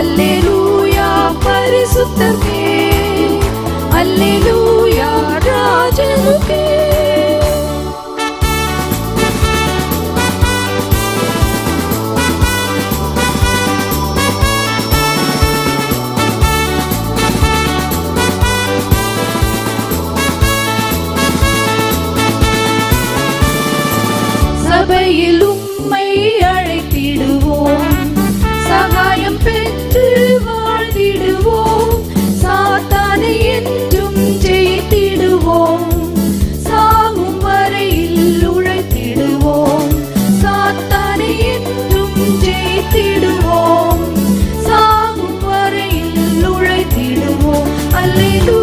ಅಲ್ಲಿ ರೂ ವ್ಯಾಪರಿಸುತ್ತದೆ ಅಲ್ಲಿರು Hallelujah.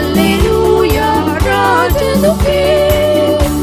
Hallelujah, Raja Duke.